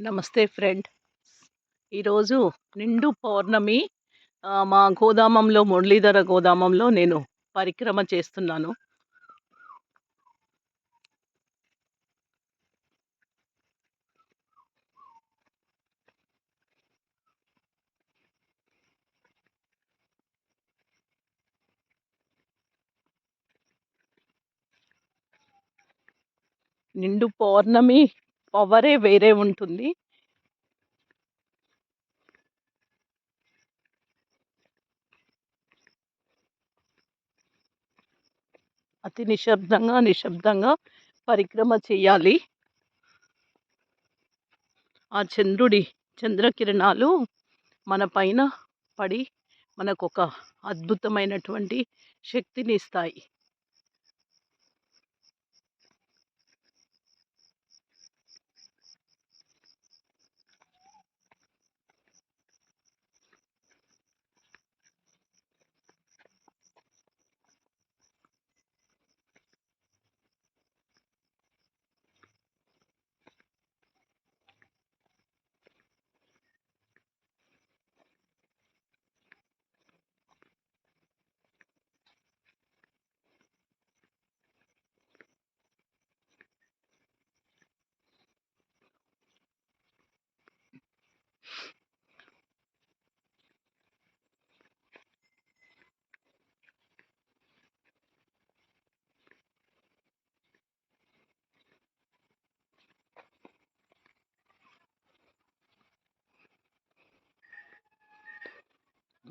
నమస్తే ఫ్రెండ్. ఈరోజు నిండు పౌర్ణమి. మా గోదామంలో మురళీధర గోదామంలో నేను పరిక్రమ చేస్తున్నాను. నిండు పౌర్ణమి పవరే వేరే ఉంటుంది. అతి నిశ్శబ్దంగా నిశ్శబ్దంగా పరిక్రమ చేయాలి. ఆ చంద్రుడి చంద్రకిరణాలు మన పైన పడి మనకు ఒక అద్భుతమైనటువంటి శక్తిని ఇస్తాయి.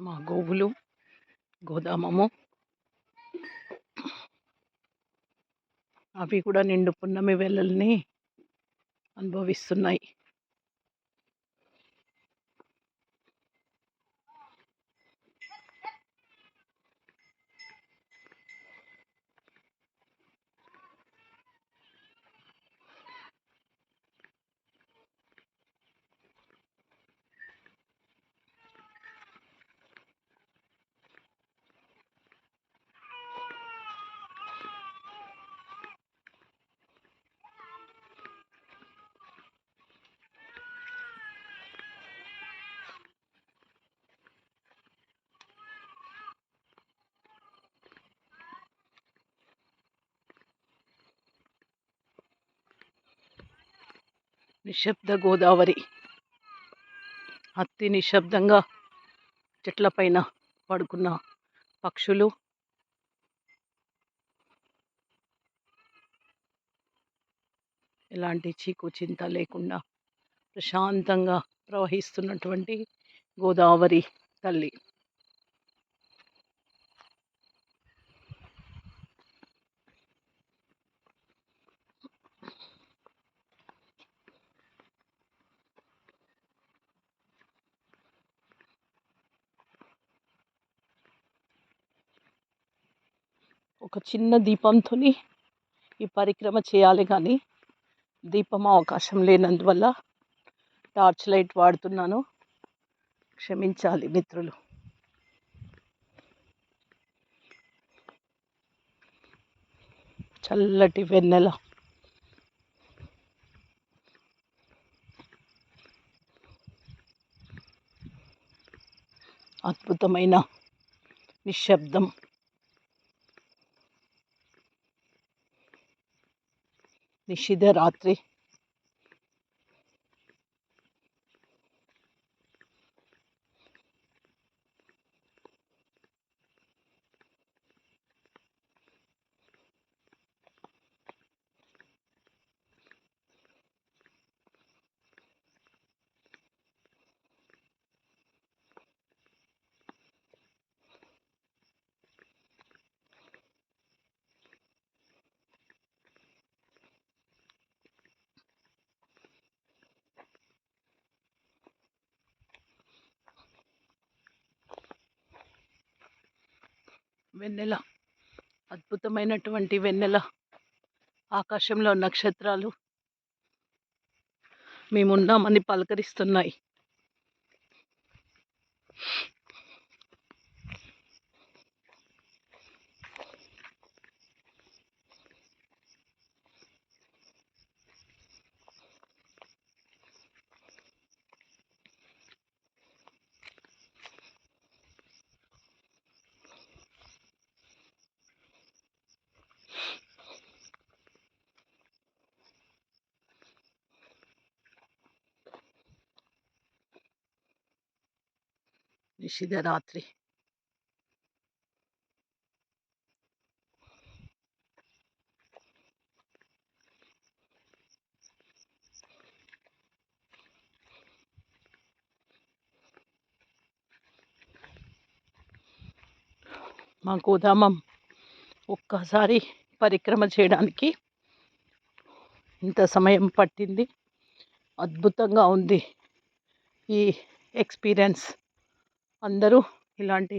మా గోవులు గోదామము. అవి కూడా నిండు పున్నమి వేళల్ని అనుభవిస్తున్నాయి. నిశ్శబ్ద గోదావరి. అతి నిశ్శబ్దంగా చెట్లపైన పడుకున్న పక్షులు. ఎలాంటి చీకు చింత లేకుండా ప్రశాంతంగా ప్రవహిస్తున్నటువంటి గోదావరి తల్లి. ఒక చిన్న దీపంతో ఈ పరిక్రమ చేయాలి కానీ దీపం అవకాశం లేనందువల్ల టార్చ్ లైట్ వాడుతున్నాను. క్షమించాలి మిత్రులు. చల్లటి వెన్నెల. అద్భుతమైన నిశ్శబ్దం. నిషిధ రాత్రి వెన్నెల. అద్భుతమైనటువంటి వెన్నెల. ఆకాశంలో నక్షత్రాలు మేమున్నామని పలకరిస్తున్నాయి. నిషిధ రాత్రి. మా గోదామం ఒక్కసారి పరిక్రమ చేయడానికి ఇంత సమయం పట్టింది. అద్భుతంగా ఉంది ఈ ఎక్స్పీరియన్స్. అందరూ ఇలాంటి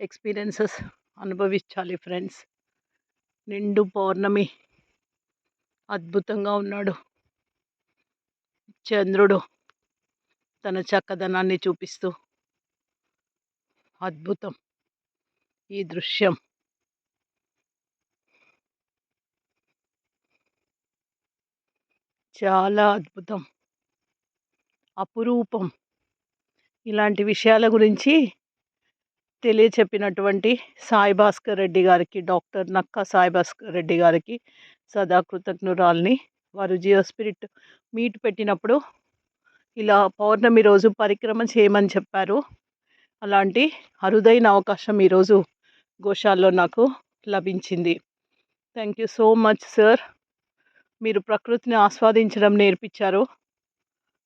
ఎక్స్పీరియన్సెస్ అనుభవించాలి ఫ్రెండ్స్. నిండు పౌర్ణమి అద్భుతంగా ఉన్నాడు. చంద్రుడు తన చక్కదనాన్ని చూపిస్తూ అద్భుతం. ఈ దృశ్యం చాలా అద్భుతం. అపురూపం ఇలాంటి విషయాల గురించి తెలియచెప్పినటువంటి సాయి భాస్కర్ రెడ్డి గారికి డాక్టర్ నక్కా సాయి భాస్కర్ రెడ్డి గారికి సదా కృతజ్ఞురాల్ని వారు జియో స్పిరిట్ మీట్ పెట్టినప్పుడు ఇలా పౌర్ణమి రోజు పరిక్రమ చేయమని చెప్పారు. అలాంటి అరుదైన అవకాశం ఈరోజు గోషాల్లో నాకు లభించింది. Thank you so much sir. మీరు ప్రకృతిని ఆస్వాదించడం నేర్పించారు.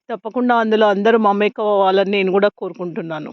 తప్పకుండా అందులో అందరూ మమేకం అవ్వాలని నేను కూడా కోరుకుంటున్నాను.